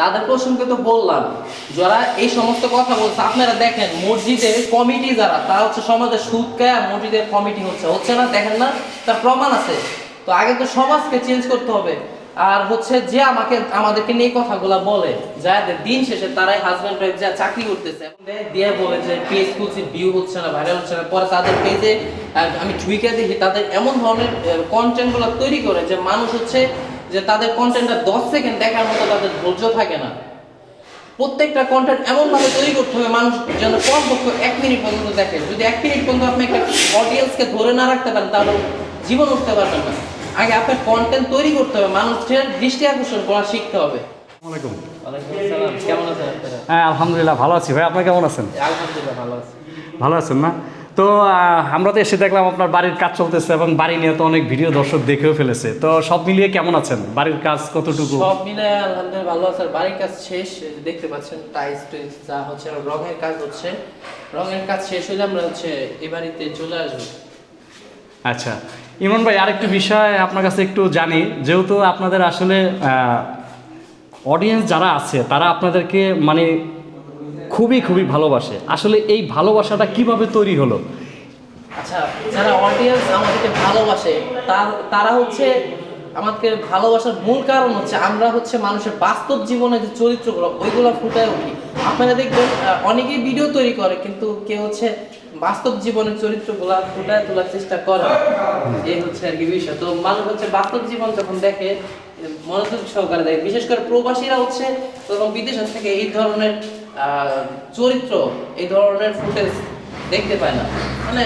তাদের প্রসঙ্গে তো বললাম, যারা এই সমস্ত কথা বলছে, আপনারা দেখেন মসজিদের কমিটি যারা তা হচ্ছে সমাজের সুদ খায় মসজিদের কমিটি হচ্ছে। হচ্ছে না? দেখেন না? তার প্রমাণ আছে। তো আগে তো সমাজকে চেঞ্জ করতে হবে। আর হচ্ছে যে আমাকে, আমাদেরকে নিয়ে কথাগুলো বলে যাদের দিন শেষে তারাই হাজব্যান্ড ওয়াইফ যা চাকরি করতেছে দিয়ে বলে যে পেজ খুলছি ভিউ হচ্ছে না ভাইরাল হচ্ছে না। পরে তাদের পেজে আমি ঠুইকে দেখি, তাদের এমন ধরনের কন্টেন্টগুলো তৈরি করে যে মানুষ হচ্ছে যে তাদের কন্টেন্টটা দশ সেকেন্ড দেখার মতো তাদের ধৈর্য থাকে না। প্রত্যেকটা কন্টেন্ট এমন ভাবে তৈরি করতে হবে মানুষ যেন কমপক্ষে এক মিনিট পর্যন্ত দেখে। যদি এক মিনিট পর্যন্ত আপনি একটা অডিয়েন্সকে ধরে না রাখতে পারেন তাহলে জীবন উঠতে পারবেন না। আগে আপনার কন্টেন্ট তৈরি করতে হবে মানুষের দৃষ্টি আকর্ষণ করা শিখতে হবে। ওয়ালাইকুম আসসালাম কেমন আছেন আপনারা? হ্যাঁ আলহামদুলিল্লাহ ভালো আছি ভাই আপনি কেমন আছেন? আলহামদুলিল্লাহ ভালো আছি। ভালো আছেন না? তো আমরা তো এসে দেখলাম আপনার বাড়ির কাজ চলতেছে এবং বাড়ি নিয়ে তো অনেক ভিডিও দর্শক দেখেও ফেলেছে। তো সব মিলিয়ে কেমন আছেন? বাড়ির কাজ কতটুকু? সব মিলে আলহামদুলিল্লাহ ভালো আছে। বাড়ির কাজ শেষ দেখতে পাচ্ছেন টাইলস টাইলস যা হচ্ছে রঙের কাজ হচ্ছে। রঙের কাজ শেষ হলে আমরা হচ্ছে এ বাড়িতে চলে আসব। আচ্ছা ইমন ভাই আরেকটু বিষয় আপনার কাছে একটু জানি। যেহেতু আপনাদের আসলে অডিয়েন্স যারা আছে তারা আপনাদেরকে মানে খুবই খুবই ভালোবাসে। আসলে এই ভালোবাসাটা কীভাবে তৈরি হলো? আচ্ছা যারা অডিয়েন্স আমাদেরকে ভালোবাসে তার তারা হচ্ছে আমাদেরকে ভালোবাসার মূল কারণ হচ্ছে আমরা হচ্ছে মানুষের বাস্তব জীবনে যে চরিত্রগুলো ওইগুলো ফুটায় উঠি। আপনারা দেখবেন অনেকেই ভিডিও তৈরি করে কিন্তু কেউ হচ্ছে বাস্তব জীবনের চরিত্রগুলো ফুটায় তোলার চেষ্টা করে এই হচ্ছে আর কি বিষয়। তো মানুষ হচ্ছে বাস্তব জীবন যখন দেখে মনোযোগ সহকারে দেখে বিশেষ করে প্রবাসীরা হচ্ছে তখন বিদেশ থেকে এই ধরনের চরিত্র এই ধরনের ফুটেজ দেখতে পায় না। মানে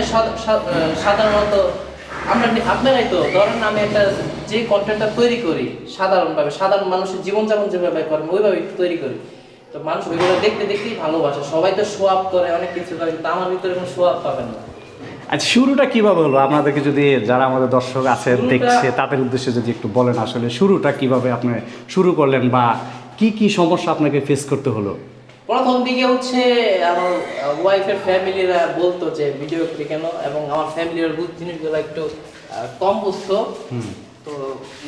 সাধারণত আমরা আপনারাই তো ধরেন আমি একটা যে কন্টেন্টটা তৈরি করি সাধারণভাবে সাধারণ মানুষের জীবনযাপন যেভাবে করেন ওইভাবে তৈরি করি। তো মানুষ ওইগুলো দেখতে দেখতেই ভালোবাসে। সবাই তো শো আপ করে অনেক কিছু করে কিন্তু আমার ভিতরে কোনো শো আপ পাবেন না। আচ্ছা শুরুটা কীভাবে হলো? আপনাদেরকে যদি যারা আমাদের দর্শক আছে দেখছে তাদের উদ্দেশ্যে যদি একটু বলেন আসলে শুরুটা কীভাবে আপনি শুরু করলেন বা কি কি সমস্যা আপনাকে ফেস করতে হলো? প্রথম দিকে হচ্ছে আমার ওয়াইফের ফ্যামিলিরা বলতো যে ভিডিও করি কেন? এবং আমার ফ্যামিলির জিনিসগুলো একটু কম বুঝতো। তো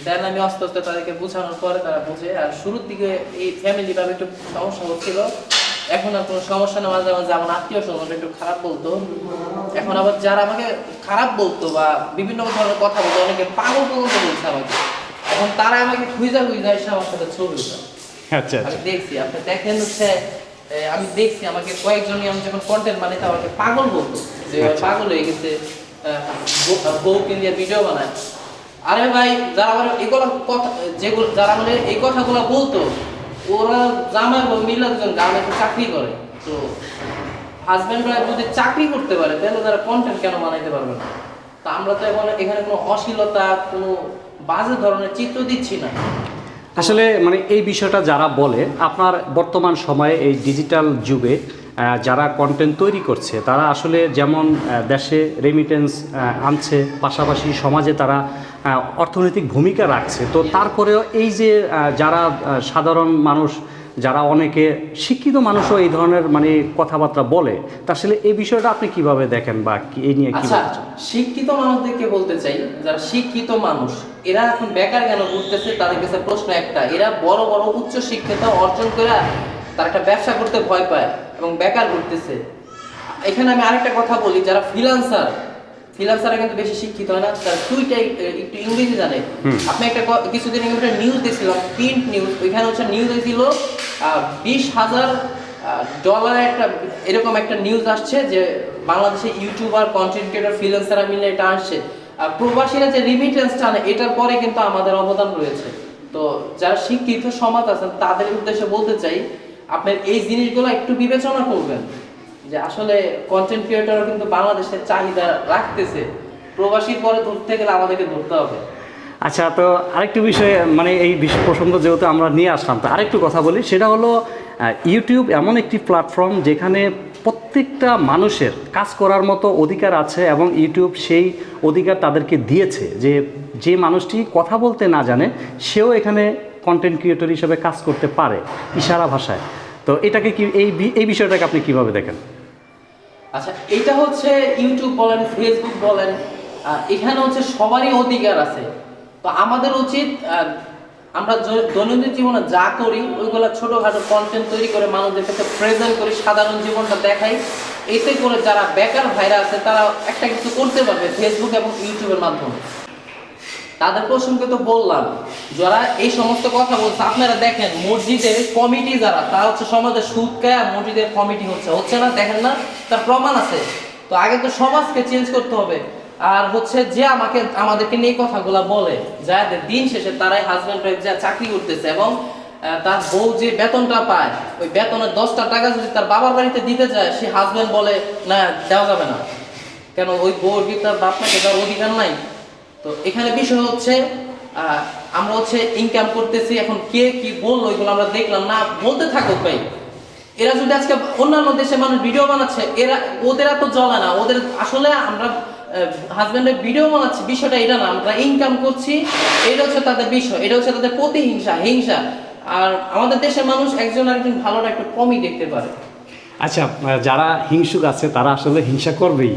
দেন আমি আস্তে আস্তে তাদেরকে বোঝানোর পরে তারা বুঝে। আর শুরুর দিকে এই ফ্যামিলি ভাবে একটু সমস্যা হচ্ছিল। এখন আর কোনো সমস্যা না মাঝে মাঝে আমার আত্মীয় স্বজন একটু খারাপ বলতো। এখন আবার যারা আমাকে খারাপ বলতো বা বিভিন্ন ধরনের কথা বলতো অনেকে পাগল পর্যন্ত বলছে আমাকে। এখন তারা আমাকে খুঁজা খুঁজা এসে আমার সাথে ছবি আচ্ছা আচ্ছা। দেখছি। আপনি দেখেন হচ্ছে আমি দেখছি আমাকে কয়েকজনই আমি যখন কন্টেন্ট বানাইতে আমাকে পাগল বলতো যে আচ্ছা। পাগল হয়ে গেছে বউকে নিয়ে ভিডিও বানায়। আরে ভাই যারা আমার এগুলো কথা যেগুলো যারা মানে এই কথাগুলো বলতো ওরা জামাই বউ মিলে দুজন গ্রামে চাকরি করে। তো হাজব্যান্ডরা যদি চাকরি করতে পারে তাহলে তারা কন্টেন্ট কেন বানাইতে পারবে না? তা আমরা তো এখন এখানে কোনো অশ্লীলতা কোনো বাজে ধরনের চিত্র দিচ্ছি না। আসলে মানে এই বিষয়টা যারা বলে, আপনার বর্তমান সময়ে এই ডিজিটাল যুগে যারা কন্টেন্ট তৈরি করছে, তারা আসলে যেমন দেশে রেমিটেন্স আনছে, পাশাপাশি সমাজে তারা অর্থনৈতিক ভূমিকা রাখছে, তো তারপরেও এই যে যারা সাধারণ মানুষ যারা অনেকে শিক্ষিত মানুষও এই ধরনের মানে কথাবার্তা বলে তা আসলে এই বিষয়টা আপনি কীভাবে দেখেন বা কি- এই নিয়ে কি আচ্ছা? শিক্ষিত মানুষদেরকে বলতে চাই যারা শিক্ষিত মানুষ এরা এখন বেকার কেন ঘুরতেছে? তাদের কাছে প্রশ্ন একটা এরা বড় বড় উচ্চ শিক্ষিত অর্জন করে তার একটা ব্যবসা করতে ভয় পায় এবং বেকার ঘুরতেছে। এখানে আমি আরেকটা কথা বলি যারা ফ্রিল্যান্সার ফ্রিল্যান্সাররা কিন্তু বেশি শিক্ষিত হয় না তার দুইটাই একটু ইংরেজি জানে। আপনি একটা কিছুদিন আগে একটা নিউজ দিয়েছিলাম প্রিন্ট নিউজ ওইখানে হচ্ছে নিউজ ছিল বিশ হাজার ডলার একটা, এরকম একটা নিউজ আসছে যে বাংলাদেশে ইউটিউবার কন্টেন্ট ক্রিয়েটর ফ্রিল্যান্সাররা মিলে এটা আসছে। প্রবাসীরা যে রিমিটেন্স টানে, এটার পরে কিন্তু আমাদের অবদান রয়েছে। তো যারা শিক্ষিত সমাজ আছেন, তাদের উদ্দেশ্যে বলতে চাই, আপনার এই জিনিসগুলো একটু বিবেচনা করবেন। যে আসলে কন্টেন্ট ক্রিয়েটর কিন্তু বাংলাদেশের চাহিদা রাখতেছে। প্রবাসীর পরে ধরতে গেলে আমাদেরকে ধরতে হবে। আচ্ছা তো আরেকটু বিষয়ে মানে এই বিষয় প্রসঙ্গ যেহেতু আমরা নিয়ে আসলাম, তো আরেকটু কথা বলি। সেটা হলো ইউটিউব এমন একটি প্ল্যাটফর্ম যেখানে প্রত্যেকটা মানুষের কাজ করার মতো অধিকার আছে এবং ইউটিউব সেই অধিকার তাদেরকে দিয়েছে যে যে মানুষটি কথা বলতে না জানে, সেও এখানে কন্টেন্ট ক্রিয়েটর হিসেবে কাজ করতে পারে ইশারা ভাষায়। তো এটাকে কি, এই এই বিষয়টাকে আপনি কীভাবে দেখেন? আচ্ছা এটা হচ্ছে ইউটিউব বলেন ফেসবুক বলেন এখানে হচ্ছে সবারই অধিকার আছে। তো আমাদের উচিত আমরা দৈনন্দিন জীবনে যা করি, ওইগুলো ছোটখাটো কন্টেন্ট তৈরি করে মানুষদের কাছে প্রেজেন্ট করি, সাধারণ জীবনটা দেখাই। এতে করে যারা বেকার ভাইরা আছে, তারা একটা কিছু করতে পারবে ফেসবুক এবং ইউটিউবের মাধ্যমে। তাদের প্রসঙ্গে তো বললাম, যারা এই সমস্ত কথা বলছে, আপনারা দেখেন মসজিদের কমিটি যারা তারা হচ্ছে সমাজের সুদ খায় মসজিদের কমিটি হচ্ছে। হচ্ছে না? দেখেন না? তার প্রমাণ আছে। তো আগে তো সমাজকে চেঞ্জ করতে হবে। আর হচ্ছে যে আমাকে, আমাদেরকে নিয়ে কথাগুলো বলে যাদের দিন শেষে তারাই হাজব্যান্ড ওয়াইফ যা চাকরি করতেছে এবং তার বউ যে বেতনটা পায়, ওই বেতনের দশটা টাকা যদি তার বাবার বাড়িতে দিতে যায়, সে হাজব্যান্ড বলে, না, দেওয়া যাবে না। কেন ওই বউর কি তার বাপ মাকে দেওয়ার অধিকার নাই? তো এখানে বিষয় হচ্ছে আমরা হচ্ছে ইনকাম করতেছি, এখন কে কি বলল ওইগুলো আমরা দেখলাম না, বলতে থাকুক ভাই। এরা যদি আজকে অন্যান্য দেশে মানুষ ভিডিও বানাচ্ছে, এরা, ওদের এত জ্বলে না, ওদের আসলে আমরা হাজব্যান্ডের ভিডিও বানাচ্ছি বিষয়টা এটা না আমরা ইনকাম করছি এটা হচ্ছে তাদের বিষয় এটা হচ্ছে তাদের প্রতিহিংসা হিংসা। আর আমাদের দেশের মানুষ একজন আরেকজন ভালোটা একটু কমই দেখতে পারে। আচ্ছা যারা হিংসুক আছে তারা আসলে হিংসা করবেই।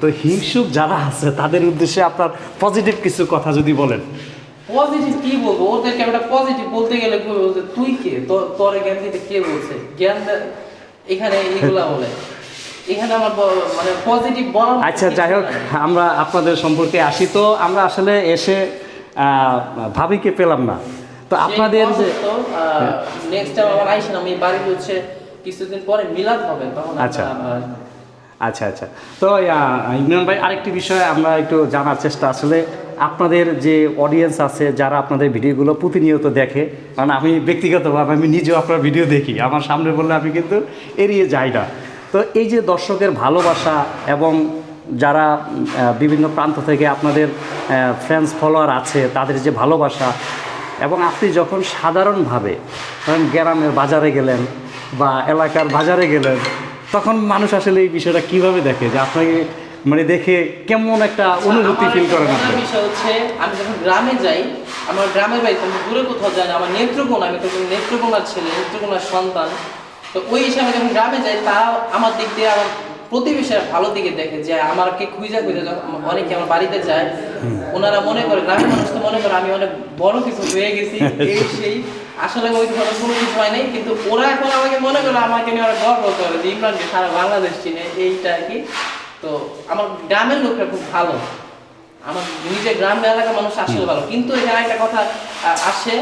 তো হিংসুক যারা আছে তাদের উদ্দেশ্যে আপনার পজিটিভ কিছু কথা যদি বলেন। পজিটিভ কি বলব? ওদেরকে একটা পজিটিভ বলতে গেলে তুই কে? তোর জ্ঞান দিতে কে বলছে? জ্ঞান এখানে এগুলা বলে। আচ্ছা যাই হোক আমরা আপনাদের সম্পর্কে আসি। তো আমরা আসলে এসে ভাবিকে পেলাম না। তো আপনাদের নেক্সট আমি বাড়ি হচ্ছে কিছুদিন পরে মিলাদ হবে তখন আচ্ছা। আচ্ছা আচ্ছা। তো ইমরান ভাই আরেকটি বিষয় আমরা একটু জানার চেষ্টা আসলে আপনাদের যে অডিয়েন্স আছে যারা আপনাদের ভিডিওগুলো প্রতিনিয়ত দেখে কারণ আমি ব্যক্তিগতভাবে আমি নিজেও আপনার ভিডিও দেখি আমার সামনে বললে আমি কিন্তু এড়িয়ে যাই না। তো এই যে দর্শকের ভালোবাসা এবং যারা বিভিন্ন প্রান্ত থেকে আপনাদের ফ্যান্স ফলোয়ার আছে তাদের যে ভালোবাসা এবং আপনি যখন সাধারণভাবে ধরেন গ্রামের বাজারে গেলেন বা এলাকার বাজারে গেলেন তখন মানুষ আসলে এই বিষয়টা কীভাবে দেখে? যে আপনাকে মানে দেখে কেমন একটা অনুভূতি ফিল করেন আপনি? বিষয় হচ্ছে আমি যখন গ্রামে যাই আমার গ্রামের বাড়িতে আমি দূরে কোথাও যাই না আমার নেত্রকোনা আমি তো নেত্রকোনার ছেলে নেত্রকোনার সন্তান। তো ওই হিসাবে যখন গ্রামে যাই তারা আমার দিক দিয়ে আমার প্রতিবেশীরা ভালো দিকে দেখে যে আমাকে খুঁজে খুঁজে যখন অনেকে আমার বাড়িতে যায় ওনারা মনে করে গ্রামের মানুষ তো মনে করে আমি অনেক বড় কিছু হয়ে গেছি এই সেই। আসলে ওই ধরনের কোনো কিছু হয় নাই কিন্তু ওরা এখন আমাকে মনে করে আমাকে নিয়ে ওরা গর্ব করে যে ইমরানকে সারা বাংলাদেশ চিনে এইটা আর কি। তো আমার গ্রামের লোকরা খুব ভালো। আমার নিজের গ্রাম এলাকার মানুষ আসলে ভালো। কিন্তু এখানে একটা কথা আসে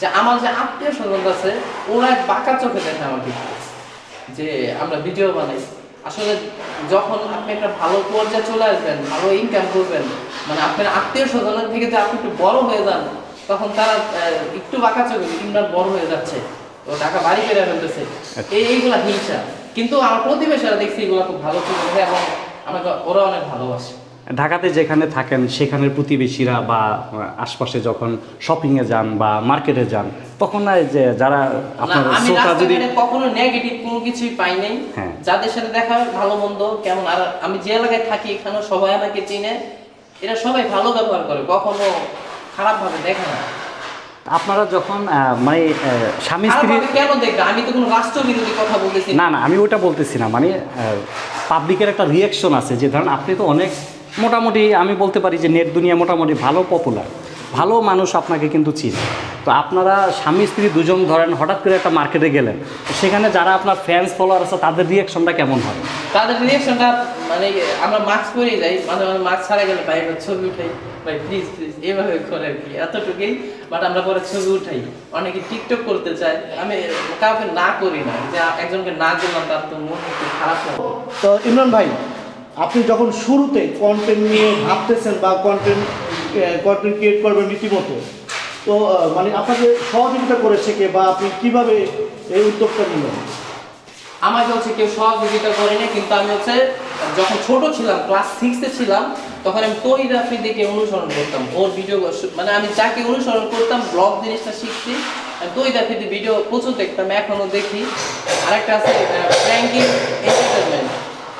যে আমার যে আত্মীয় স্বজন আছে, ওরা বাঁকা চোখে দেখে আমাকে যে আমরা ভিডিও বানাই। আসলে যখন আপনি একটা ভালো পর্যায়ে চলে আসবেন, ভালো ইনকাম করবেন মানে আপনার আত্মীয় স্বজনের থেকে যে আপনি একটু বড় হয়ে যান, তখন তারা একটু বাঁকা চোখে ইমরান বড় হয়ে যাচ্ছে। ও টাকা বাড়ি করে ফেলতেছে। এই এইগুলা হিংসা। কিন্তু আমার প্রতিবেশীরা দেখছি এগুলো খুব ভালো দেখে এবং আমাকে, ওরা অনেক ভালোবাসে। ঢাকাতে যেখানে থাকেন সেখানের প্রতিবেশীরা বা আশপাশে যখন শপিংয়ে যান বা মার্কেটে যান তখন না যে যারা আপনার শ্রোতা যদি রাস্তাঘাটে কখনো নেগেটিভ কোনো কিছুই পাই নাই। হ্যাঁ। যাদের সাথে দেখা ভালো মন্দ কেমন আর আমি যে এলাকায় থাকি এখানে সবাই আমাকে চিনে। এরা সবাই ভালো ব্যবহার করে কখনো খারাপ ভাবে দেখে না। আপনারা যখন মানে স্বামী স্ত্রী কেন দেখবে? আমি তো কোনো রাষ্ট্র বিরোধী কথা বলতেছি না। না না আমি ওটা বলতেছি না। মানে পাবলিকের একটা রিয়াকশন আছে যে ধরেন আপনি তো অনেক মোটামুটি আমি বলতে পারি যে নেট দুনিয়া মোটামুটি ভালো পপুলার ভালো মানুষ আপনাকে কিন্তু চিনে। তো আপনারা স্বামী স্ত্রী দুজন ধরেন হঠাৎ করে একটা মার্কেটে গেলেন সেখানে যারা আপনার ফ্যান্স ফলোয়ার আছে তাদের রিয়াকশনটা কেমন হয়? তাদের রিয়াকশনটা মানে আমরা মাস্ক পরে যাই মাঝে মাঝে মাস্ক ছাড়া গেলে ভাই ছবি উঠাই। ভাই প্লিজ প্লিজ এইভাবে করে আর কি? এতটুকুই বাট আমরা পরে ছবি উঠাই। অনেকে টিকটক করতে চায়। আমি কাউকে না করি না যে একজনকে না করলাম তার তো মন খারাপ হবে। তো ইমরান ভাই আপনি যখন শুরুতে কন্টেন্ট নিয়ে ভাবতেছেন বা কন্টেন্ট কন্টেন্ট ক্রিয়েট করবেন রীতিমতো, তো মানে আপনাকে সহযোগিতা করেছে কে বা আপনি কীভাবে এই উদ্যোগটা নিলেন? আমাকে হচ্ছে কেউ সহযোগিতা করেনি, কিন্তু আমি হচ্ছে যখন ছোট ছিলাম ক্লাস সিক্সে ছিলাম, তখন আমি তৈরি দেখে অনুসরণ করতাম, ওর ভিডিও মানে আমি যাকে অনুসরণ করতাম ব্লগ জিনিসটা শিখছি, আমি তৈরি রাফিতে ভিডিও প্রচুর দেখতাম এখনও দেখি। আরেকটা আছে ফ্র্যাঙ্কিং এন্টারটেনমেন্ট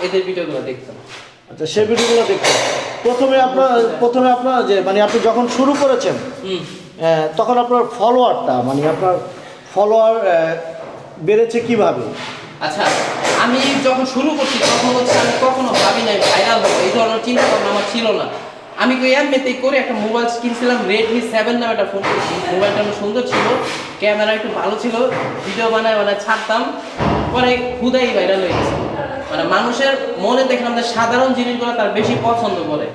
এদের ভিডিওগুলো দেখতাম। আচ্ছা সে ভিডিওগুলো দেখতে প্রথমে আপনার প্রথমে আপনার যে মানে আপনি যখন শুরু করেছেন হুম। তখন আপনার ফলোয়ারটা মানে আপনার ফলোয়ার বেড়েছে কীভাবে? আচ্ছা আমি যখন শুরু করছি তখন হচ্ছে আমি কখনো ভাবি নাই ভাইরাল হব এই ধরনের চিন্তা ভাবনা আমার ছিল না। আমি কই এমনিতেই করে একটা মোবাইল কিনছিলাম রেডমি সেভেন নামে একটা ফোন মোবাইলটা অনেক সুন্দর ছিল ক্যামেরা একটু ভালো ছিল ভিডিও বানায় বানায় ছাড়তাম পরে খুদাই ভাইরাল হয়ে গেছে। মানে মানুষের মনে দেখলাম যে সাধারণ জিনিসগুলো তার বেশি পছন্দ করে।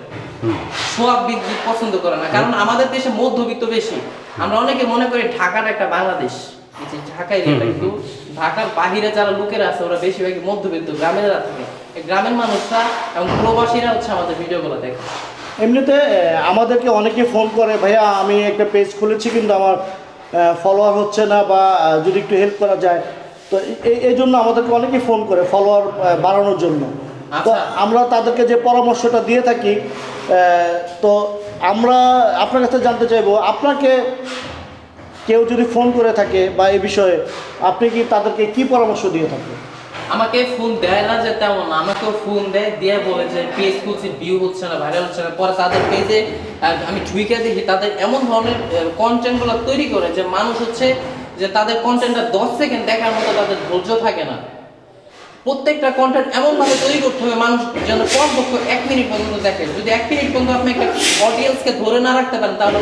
সোয়াব বিদ্যুৎ পছন্দ করে না কারণ আমাদের দেশে মধ্যবিত্ত বেশি। আমরা অনেকে মনে করি ঢাকাটা একটা বাংলাদেশ। ঢাকায় কিন্তু ঢাকার বাহিরে যারা লোকেরা আছে ওরা বেশিরভাগই মধ্যবিত্ত গ্রামের থাকে গ্রামের মানুষরা এবং প্রবাসীরা হচ্ছে আমাদের ভিডিওগুলো দেখে। এমনিতে আমাদেরকে অনেকে ফোন করে ভাইয়া আমি একটা পেজ খুলেছি কিন্তু আমার ফলোয়ার হচ্ছে না বা যদি একটু হেল্প করা যায় তো এই এই জন্য আমাদেরকে অনেকে ফোন করে ফলোয়ার বাড়ানোর জন্য। তো আচ্ছা। আমরা তাদেরকে যে পরামর্শটা দিয়ে থাকি তো আমরা আপনার কাছে জানতে চাইব আপনাকে কেউ যদি ফোন করে থাকে বা এই বিষয়ে আপনি কি তাদেরকে কি পরামর্শ দিয়ে থাকেন? আমাকে ফোন দেয় না যে তেমন আমাকেও ফোন দেয় দিয়ে বলে যে পেজ খুলছি ভিউ হচ্ছে না ভাইরাল হচ্ছে না। পরে তাদের পেজে আমি ঢুকে দেখি তাদের এমন ধরনের কন্টেন্টগুলো তৈরি করে যে মানুষ হচ্ছে যে তাদের কন্টেন্টটা দশ সেকেন্ড দেখার মতো তাদের ধৈর্য থাকে না। প্রত্যেকটা কন্টেন্ট এমনভাবে তৈরি করতে হবে, মানুষ যেন কমপক্ষে এক মিনিট পর্যন্ত দেখে। যদি এক মিনিট পর্যন্ত আপনি একটা অডিয়েন্সকে ধরে না রাখতে পারেন, তাহলে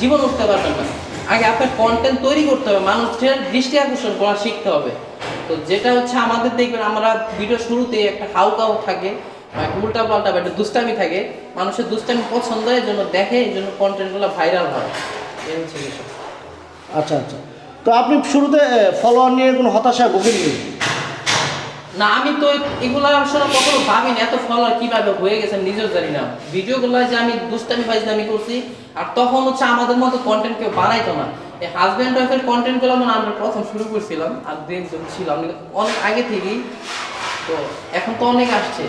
জীবন উঠতে পারবেন না। আগে আপনার কন্টেন্ট তৈরি করতে হবে মানুষের দৃষ্টি আকর্ষণ করা শিখতে হবে। তো যেটা হচ্ছে আমাদের দেখবেন, আমরা ভিডিও শুরুতে একটা হাউকাউ থাকে উল্টা পাল্টা বা একটা দুষ্টামি থাকে। মানুষের দুষ্টামি পছন্দ এই জন্য দেখে, এই জন্য কন্টেন্টগুলো ভাইরাল হয়। এই হচ্ছে বিষয়। আচ্ছা আচ্ছা। তো আপনি শুরুতে ফলোয়ার নিয়ে কোনো হতাশায় ভোগেননি? না আমি তো এগুলো আসলে কখনো ভাবিনি এত ফলোয়ার কীভাবে হয়ে গেছে নিজেও জানি না। ভিডিওগুলো যে আমি দুষ্টামি ফাইজলামি করছি আর তখন হচ্ছে আমাদের মতো কন্টেন্ট কেউ বানাইতো না। এই হাজব্যান্ড ওয়াইফের কন্টেন্টগুলো মানে আমরা প্রথম শুরু করছিলাম আর দু একজন ছিলাম অনেক আগে থেকেই। তো এখন তো অনেক আসছে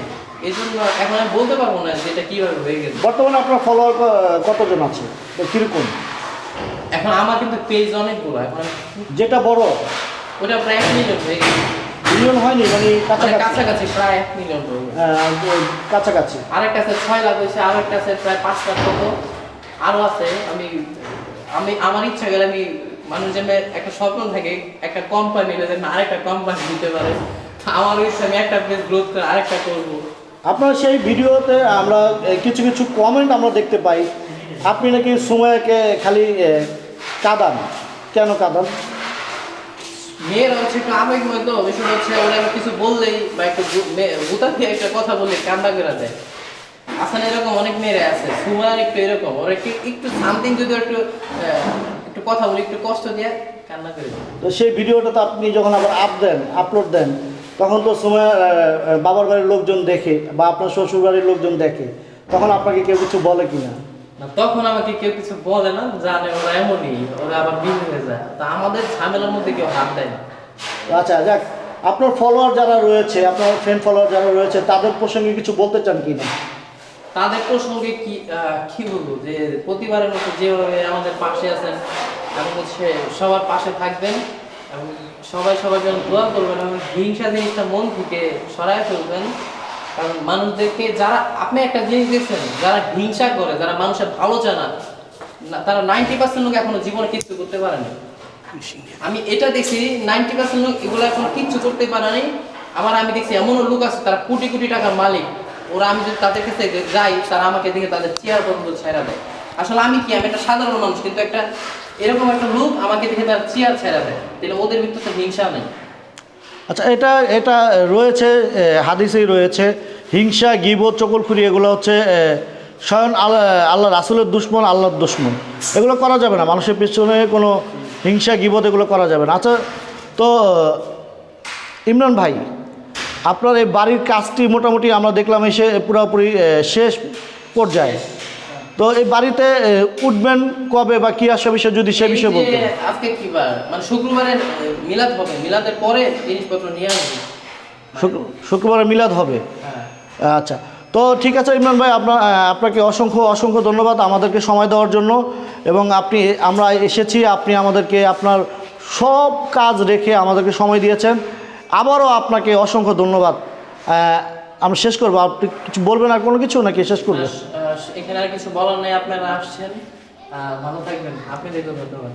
এই জন্য এখন আমি বলতে পারব না যে এটা কীভাবে হয়ে গেছে। বর্তমানে আপনার ফলোয়ার কতজন আছে? তো কীরকম? এখন আমার কিন্তু পেজ অনেকগুলো এখন যেটা বড়। ওটা প্রায় এক মিলিয়ন হয়ে গেছে। মিলিয়ন হয়নি মানে মানে কাছাকাছি কাছাকাছি প্রায় এক মিলিয়ন হয়ে কাছাকাছি। আরেকটা আছে ছয় লাখ হয়েছে আরেকটা আছে প্রায় পাঁচ লাখ মতো আরও আছে আমি আমি আমার ইচ্ছা গেলে আমি মানুষ যেন একটা স্বপ্ন থাকে একটা কোম্পানি যেন আরেকটা কোম্পানি দিতে পারে। আমার ইচ্ছা আমি একটা পেজ গ্রোথ করে আরেকটা করব। আপনার সেই ভিডিওতে আমরা কিছু কিছু কমেন্ট আমরা দেখতে পাই। আপনি নাকি সময়কে খালি কাঁদান? কেন কাঁদান? মেয়েরা হচ্ছে একটু আবেগময় তো বিষয় হচ্ছে ওরা কিছু বললেই বা একটু গুতা দিয়ে একটা কথা বললে কান্দা করে দেয়। আসলে এরকম অনেক মেয়েরা আছে সুমার একটু এরকম। ওরা একটু একটু সামথিং যদি একটু একটু কথা বলি একটু কষ্ট দিয়ে কান্না করে তো সেই ভিডিওটা তো আপনি যখন আবার আপ দেন আপলোড দেন তখন তো সময় বাবার বাড়ির লোকজন দেখে বা আপনার শ্বশুর বাড়ির লোকজন দেখে তখন আপনাকে কেউ কিছু বলে কিনা? না তখন আমাকে কেউ কিছু বলে না জানে ওরা এমনই ওরা আবার বিল হয়ে যায়। তা আমাদের ঝামেলার মধ্যে কেউ হাত দেয় না। আচ্ছা যাক আপনার ফলোয়ার যারা রয়েছে আপনার ফ্রেন্ড ফলোয়ার যারা রয়েছে তাদের প্রসঙ্গে কিছু বলতে চান কি না তাদের প্রসঙ্গে কি কি বলব? যে প্রতিবারের মতো যেভাবে আমাদের পাশে আছেন এবং হচ্ছে সবার পাশে থাকবেন এবং সবাই সবার জন্য দোয়া করবেন এবং হিংসা জিনিসটা মন থেকে সরায় ফেলবেন কারণ মানুষদেরকে যারা আপনি একটা জিনিস দেখছেন যারা হিংসা করে যারা মানুষের ভালো চায় না না, তারা নাইনটি পার্সেন্ট লোক এখনও জীবনে কিচ্ছু করতে পারেনি আমি এটা দেখছি নাইনটি পার্সেন্ট লোক এগুলো এখন কিচ্ছু করতে পারেনি আবার আমি দেখছি এমনও লোক আছে তারা কোটি কোটি টাকার মালিক। ওরা আমি যদি তাদের কাছে যাই তারা আমাকে দেখে তাদের চেয়ার পর্যন্ত ছেড়া দেয়। আসলে আমি কি আমি একটা সাধারণ মানুষ কিন্তু একটা এরকম একটা লোক আমাকে দেখে তার চেয়ার ছেড়া দেয়। তাহলে ওদের ভিতরে হিংসা নেই। আচ্ছা এটা এটা রয়েছে হাদিসেই রয়েছে, হিংসা, গিবত, চকলখুরি, এগুলো হচ্ছে স্বয়ং আল্লাহ আল্লাহ, রাসুলের দুশ্মন, আল্লাহর দুশ্মন। এগুলো করা যাবে না, মানুষের পিছনে কোনো হিংসা, গিবত এগুলো করা যাবে না। আচ্ছা তো, ইমরান ভাই, আপনার এই বাড়ির কাজটি মোটামুটি আমরা দেখলাম এসে পুরোপুরি শেষ পর্যায়ে। তো এই বাড়িতে উঠবেন কবে বা কী আসা বিষয় যদি সে বিষয়ে বলতেন। আজকে কি বার? মানে শুক্রবারে মিলাদ হবে। মিলাদের পরে জিনিসপত্র নিয়ে আসবে। শুক্রবারে মিলাদ হবে? হ্যাঁ। আচ্ছা। তো ঠিক আছে ইমরান ভাই আপনার আপনাকে অসংখ্য অসংখ্য ধন্যবাদ আমাদেরকে সময় দেওয়ার জন্য। এবং আপনি আমরা এসেছি আপনি আমাদেরকে আপনার সব কাজ রেখে আমাদেরকে সময় দিয়েছেন। আবারও আপনাকে অসংখ্য ধন্যবাদ। আমি শেষ করব। আপনি কিছু বলবেন আর কোনো কিছু নাকি শেষ করবেন এখানে আর কিছু বলার নেই আপনারা আসছেন। ভালো থাকবেন। আপনি দেখবেন ধন্যবাদ।